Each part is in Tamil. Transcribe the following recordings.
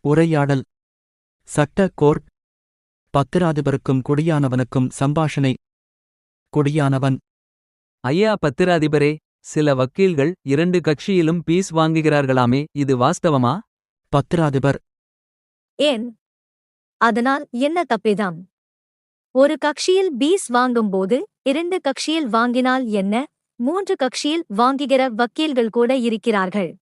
உரையாடல். சட்ட கோர்ட். பத்திராதிபருக்கும் குடியானவனுக்கும் சம்பாஷணை. குடியானவன். ஐயா பத்திராதிபரே சில வக்கீல்கள் இரண்டு கட்சியிலும் பீஸ் வாங்குகிறார்களாமே இது வாஸ்தவமா? பத்திராதிபர். ஏன்? அதனால் என்ன தப்பிதம்? ஒரு கட்சியில் பீஸ் வாங்கும்போது இரண்டு கட்சியில் வாங்கினால் என்ன? மூன்று கட்சியில் வாங்குகிற வக்கீல்கள் கூட இருக்கிறார்கள்.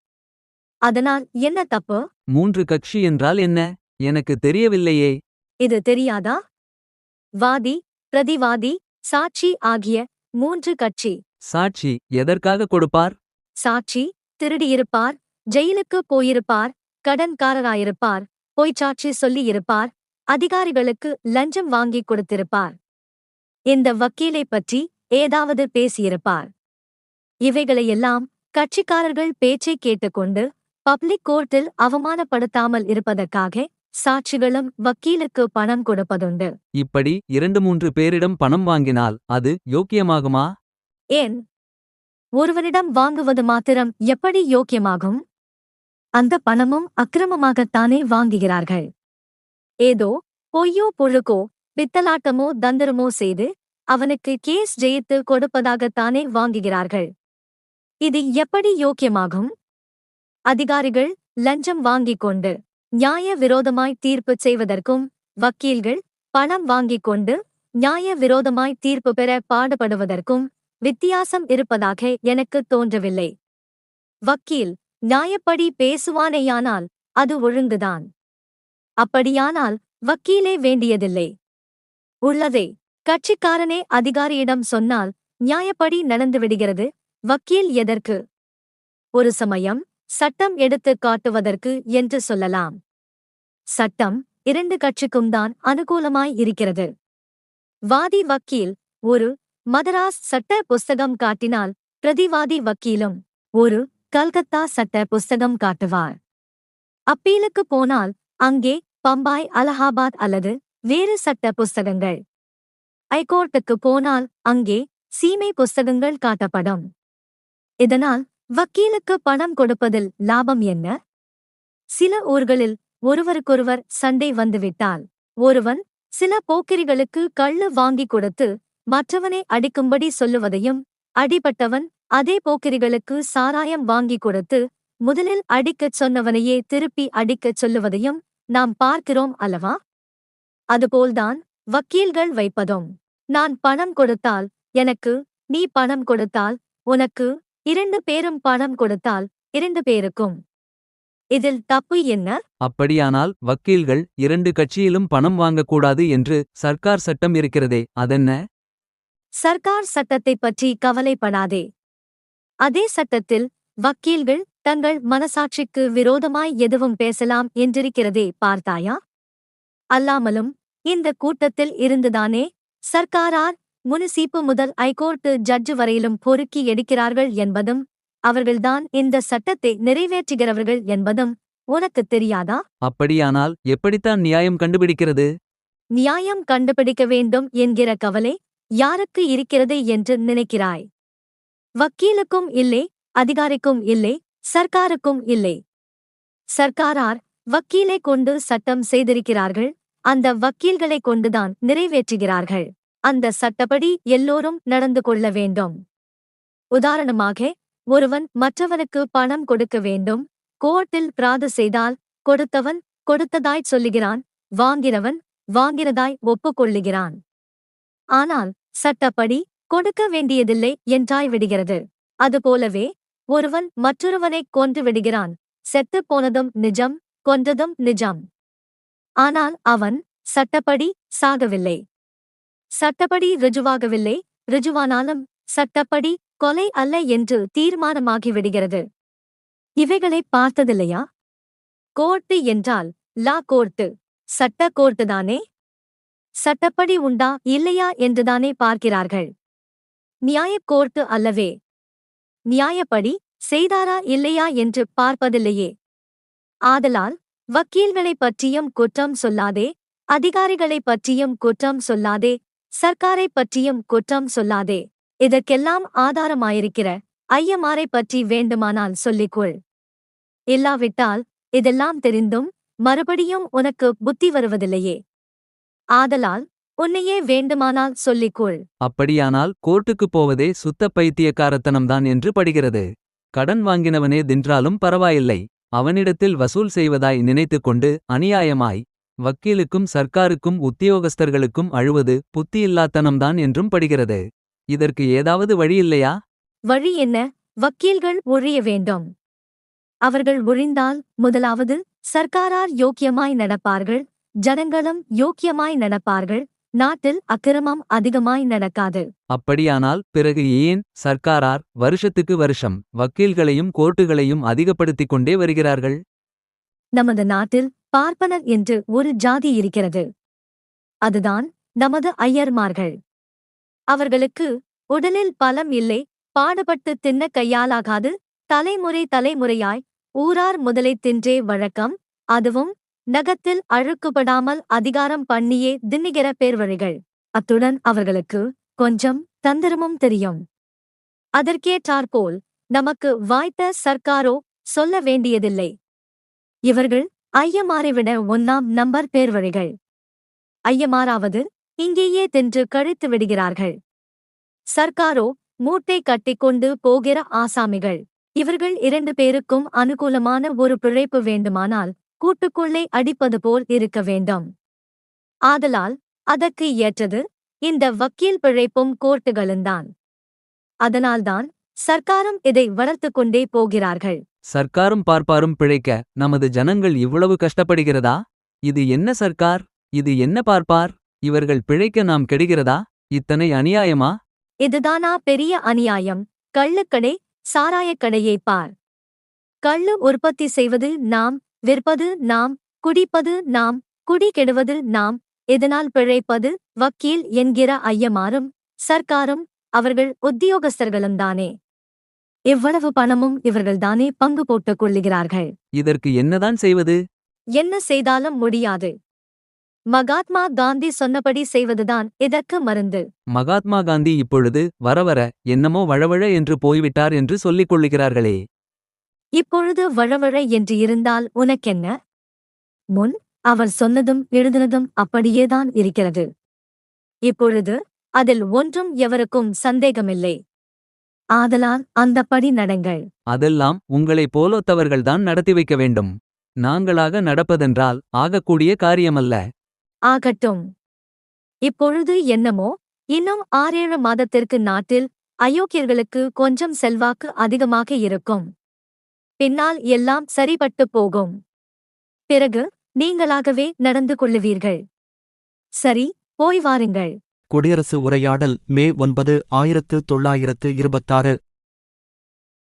அதனால் என்ன தப்பு? மூன்று கட்சி என்றால் என்ன? எனக்கு தெரியவில்லையே. இது தெரியாதா? வாதி பிரதிவாதி சாட்சி ஆகிய மூன்று கட்சி. சாட்சி எதற்காக கொடுப்பார்? சாட்சி திருடியிருப்பார் ஜெயிலுக்கு போயிருப்பார் கடன்காரராயிருப்பார் பொய்ச்சாட்சி சொல்லியிருப்பார் அதிகாரிகளுக்கு லஞ்சம் வாங்கிக் கொடுத்திருப்பார். இந்த வக்கீலை பற்றி ஏதாவது பேசியிருப்பார். இவைகளையெல்லாம் கட்சிக்காரர்கள் பேச்சைக் கேட்டுக்கொண்டு பப்ளிக் கோர்ட்டில் அவமானப்படுத்தாமல் இருப்பதற்காக சாட்சிகளும் வக்கீலுக்கு பணம் கொடுப்பதுண்டு. இப்படி இரண்டு மூன்று பேரிடம் பணம் வாங்கினால் அது யோக்கியமாகுமா? ஏன்? ஒருவரிடம் வாங்குவது மாத்திரம் எப்படி யோக்கியமாகும்? அந்த பணமும் அக்கிரமமாகத்தானே வாங்குகிறார்கள். ஏதோ பொய்யோ புழுக்கோ பித்தலாட்டமோ தந்திரமோ செய்து அவனுக்கு கேஸ் ஜெயித்து கொடுப்பதாகத்தானே வாங்குகிறார்கள். இது எப்படி யோக்கியமாகும்? அதிகாரிகள் லஞ்சம் வாங்கிக் கொண்டு நியாய விரோதமாய் தீர்ப்பு செய்வதற்கும் வக்கீல்கள் பணம் வாங்கிக் கொண்டு நியாய விரோதமாய் தீர்ப்பு பெற பாடுபடுவதற்கும் வித்தியாசம் இருப்பதாக எனக்கு தோன்றவில்லை. வக்கீல் நியாயப்படி பேசுவானேயானால் அது ஒழுங்குதான். அப்படியானால் வக்கீலே வேண்டியதில்லை. உள்ளதே. கட்சிக்காரனே அதிகாரியிடம் சொன்னால் நியாயப்படி நடந்துவிடுகிறது. வக்கீல் எதற்கு? ஒரு சமயம் சட்டம் எடுத்துக் காட்டுவதற்கு என்று சொல்லலாம். சட்டம் இரண்டு கட்சிக்கும் தான் அனுகூலமாய் இருக்கிறது. வாதி வக்கீல் ஒரு மதராஸ் சட்ட புஸ்தகம் காட்டினால் பிரதிவாதி வக்கீலும் ஒரு கல்கத்தா சட்ட புஸ்தகம் காட்டுவார். அப்பீலுக்கு போனால் அங்கே பம்பாய் அலகாபாத் அல்லது வேறு சட்ட புஸ்தகங்கள். ஐகோர்ட்டுக்கு போனால் அங்கே சீமை புஸ்தகங்கள் காட்டப்படும். இதனால் வக்கீலுக்கு பணம் கொடுப்பதில் லாபம் என்ன? சில ஊர்களில் ஒருவருக்கொருவர் சண்டை வந்துவிட்டால் ஒருவன் சில போக்கிரிகளுக்கு கள்ளு வாங்கிக் கொடுத்து மற்றவனை அடிக்கும்படி சொல்லுவதையும் அடிபட்டவன் அதே போக்கிரிகளுக்கு சாராயம் வாங்கிக் கொடுத்து முதலில் அடிக்கச் சொன்னவனையே திருப்பி அடிக்கச் சொல்லுவதையும் நாம் பார்க்கிறோம் அல்லவா? அதுபோல்தான் வக்கீல்கள் வைப்பதும் நான் பணம் கொடுத்தால் எனக்கு நீ பணம் கொடுத்தால் உனக்கு இரண்டு பேரும் பணம் கொடுத்தால் இரண்டு பேருக்கும். இதில் தப்பு என்ன? அப்படியானால் வக்கீல்கள் இரண்டு கட்சியிலும் பணம் வாங்கக்கூடாது என்று சர்க்கார் சட்டம் இருக்கிறதே அதென்ன? சர்க்கார் சட்டத்தைப் பற்றி கவலைப்படாதே. அதே சட்டத்தில் வக்கீல்கள் தங்கள் மனசாட்சிக்கு விரோதமாய் எதுவும் பேசலாம் என்றிருக்கிறதே பார்த்தாயா? அல்லாமலும் இந்த கூட்டத்தில் இருந்துதானே சர்க்காரார் முனிசிப்பு முதல் ஐகோர்ட்டு ஜட்ஜு வரையிலும் பொறுக்கி எடுக்கிறார்கள் என்பதும் அவர்கள்தான் இந்த சட்டத்தை நிறைவேற்றுகிறவர்கள் என்பதும் உனக்குத் தெரியாதா? அப்படியானால் எப்படித்தான் நியாயம் கண்டுபிடிக்கிறது? நியாயம் கண்டுபிடிக்க வேண்டும் என்கிற கவலை யாருக்கு இருக்கிறது என்று நினைக்கிறாய்? வக்கீலுக்கும் இல்லை அதிகாரிக்கும் இல்லை சர்க்காருக்கும் இல்லை. சர்க்காரார் வக்கீலை கொண்டு சட்டம் செய்திருக்கிறார்கள் அந்த வக்கீல்களை கொண்டுதான் நிறைவேற்றுகிறார்கள். அந்த சட்டப்படி எல்லோரும் நடந்து கொள்ள வேண்டும். உதாரணமாக ஒருவன் மற்றவனுக்கு பணம் கொடுக்க வேண்டும் கோர்ட்டில் பிராது செய்தால் கொடுத்தவன் கொடுத்ததாய் சொல்லுகிறான் வாங்கிறவன் வாங்கிறதாய் ஒப்புக்கொள்ளுகிறான். ஆனால் சட்டப்படி கொடுக்க வேண்டியதில்லை என்றாய் விடுகிறது. அதுபோலவே ஒருவன் மற்றொருவனைக் கொன்று விடுகிறான் செத்துப் போனதும் நிஜம் கொன்றதும் நிஜம். ஆனால் அவன் சட்டப்படி சாகவில்லை. சட்டப்படி ரிஜுவாகவில்லை. ரிஜுவானாலும் சட்டப்படி கொலை அல்ல என்று தீர்மானமாகிவிடுகிறது. இவைகளை பார்த்ததில்லையா? கோர்ட்டு என்றால் லா கோர்ட்டு. சட்ட கோர்ட்டுதானே? சட்டப்படி உண்டா இல்லையா என்றுதானே பார்க்கிறார்கள். நியாயக் கோர்ட்டு அல்லவே? நியாயப்படி செய்தாரா இல்லையா என்று பார்ப்பதில்லையே. ஆதலால் வக்கீல்களைப் பற்றியும் குற்றம் சொல்லாதே அதிகாரிகளைப் பற்றியும் குற்றம் சொல்லாதே சர்க்காரைப் பற்றியும் குற்றம் சொல்லாதே. இதற்கெல்லாம் ஆதாரமாயிருக்கிற ஐயமாரை பற்றி வேண்டுமானால் சொல்லிக்கொள். இல்லாவிட்டால் இதெல்லாம் தெரிந்தும் மறுபடியும் உனக்கு புத்தி வருவதில்லையே. ஆதலால் உன்னையே வேண்டுமானால் சொல்லிக்கொள். அப்படியானால் கோர்ட்டுக்குப் போவதே சுத்த பைத்தியக்காரத்தனம்தான் என்று படுகிறது. கடன் வாங்கினவனே தின்றாலும் பரவாயில்லை. அவனிடத்தில் வசூல் செய்வதாய் நினைத்துக்கொண்டு அநியாயமாய் வக்கீலுக்கும் சர்க்காருக்கும் உத்தியோகஸ்தர்களுக்கும் அழுவது புத்தியில்லாத்தனம்தான் என்றும் படுகிறது. இதற்கு ஏதாவது வழியில்லையா? வழி என்ன? வக்கீல்கள் ஒழிய வேண்டும். அவர்கள் ஒழிந்தால் முதலாவது சர்க்காரார் யோக்கியமாய் நடப்பார்கள் ஜனங்களும் யோக்கியமாய் நடப்பார்கள் நாட்டில் அக்கிரமம் அதிகமாய் நடக்காது. அப்படியானால் பிறகு ஏன் சர்க்காரார் வருஷத்துக்கு வருஷம் வக்கீல்களையும் கோர்ட்டுகளையும் அதிகப்படுத்திக் கொண்டே வருகிறார்கள்? நமது நாட்டில் பார்ப்பனர் என்று ஒரு ஜாதி இருக்கிறது. அதுதான் நமது ஐயர்மார்கள். அவர்களுக்கு உடலில் பலம் இல்லை பாடுபட்டு தின்ன கையாலாகாது தலைமுறை தலைமுறையாய் ஊரார் முதலை தின்றே வழக்கம் அதுவும் நகத்தில் அழுக்குபடாமல் அதிகாரம் பண்ணியே தின்னுகிற பேர்வழிகள். அத்துடன் அவர்களுக்கு கொஞ்சம் தந்திரமும் தெரியும். அதற்கேற்றாற்போல் நமக்கு வாய்த்த சர்க்காரோ சொல்ல வேண்டியதில்லை. இவர்கள் ஐயமாரை விட ஒன்னாம் நம்பர் பேர்வழிகள். ஐயமாராவது இங்கேயே தின்று கழித்து விடுகிறார்கள். சர்க்காரோ மூட்டை கட்டிக்கொண்டு போகிற ஆசாமிகள். இவர்கள் இரண்டு பேருக்கும் அனுகூலமான ஒரு பிழைப்பு வேண்டுமானால் கூட்டுக்குள்ளே அடிப்பது போல் இருக்க வேண்டும். ஆதலால் அதற்கு ஏற்றது இந்த வக்கீல் பிழைப்பும் கோர்ட்டுகளும்தான் அதனால்தான் சர்க்காரும் இதை வளர்த்துக் கொண்டே போகிறார்கள். சர்க்காரும் பார்ப்பாரும் பிழைக்க நமது ஜனங்கள் இவ்வளவு கஷ்டப்படுகிறதா? இது என்ன சர்க்கார்? இது என்ன பார்ப்பார்? இவர்கள் பிழைக்க நாம் கெடுகிறதா? இத்தனை அநியாயமா? இதுதானா பெரிய அநியாயம்? கள்ளுக்கடை சாராயக்கடையை பார். கள்ளு உற்பத்தி செய்வது நாம் விற்பது நாம் குடிப்பது நாம் குடி கெடுவது நாம் இதனால் பிழைப்பது வக்கீல் என்கிற ஐயமாரும் சர்க்காரும் அவர்கள் உத்தியோகஸ்தர்களும்தானே இவ்வளவு பணமும் இவர்கள்தானே பங்கு போட்டுக் கொள்ளுகிறார்கள். இதற்கு என்னதான் செய்வது? என்ன செய்தாலும் முடியாது. மகாத்மா காந்தி சொன்னபடி செய்வதுதான் இதற்கு மருந்து. மகாத்மா காந்தி இப்பொழுது வரவர என்னமோ வழவழ என்று போய்விட்டார் என்று சொல்லிக் கொள்ளுகிறார்களே. இப்பொழுது வழவழ என்று இருந்தால் உனக்கென்ன? முன் அவர் சொன்னதும் எழுதினதும் அப்படியேதான் இருக்கிறது. இப்பொழுது அதில் ஒன்றும் எவருக்கும் சந்தேகமில்லை. ஆதலால் அந்தப்படி நடங்கள். அதெல்லாம் உங்களைப் போலொத்தவர்கள்தான் நடத்தி வைக்க வேண்டும். நாங்களாக நடப்பதென்றால் ஆகக்கூடிய காரியமல்ல. ஆகட்டும். இப்பொழுது என்னமோ? இன்னும் ஆறேழு மாதத்திற்கு நாட்டில் அயோக்கியர்களுக்கு கொஞ்சம் செல்வாக்கு அதிகமாக இருக்கும். பின்னால் எல்லாம் சரிபட்டு போகும். பிறகு நீங்களாகவே நடந்து கொள்ளுவீர்கள். சரி போய் வாருங்கள். குடியரசு உரையாடல் மே ஒன்பது ஆயிரத்து தொள்ளாயிரத்து இருபத்தாறு.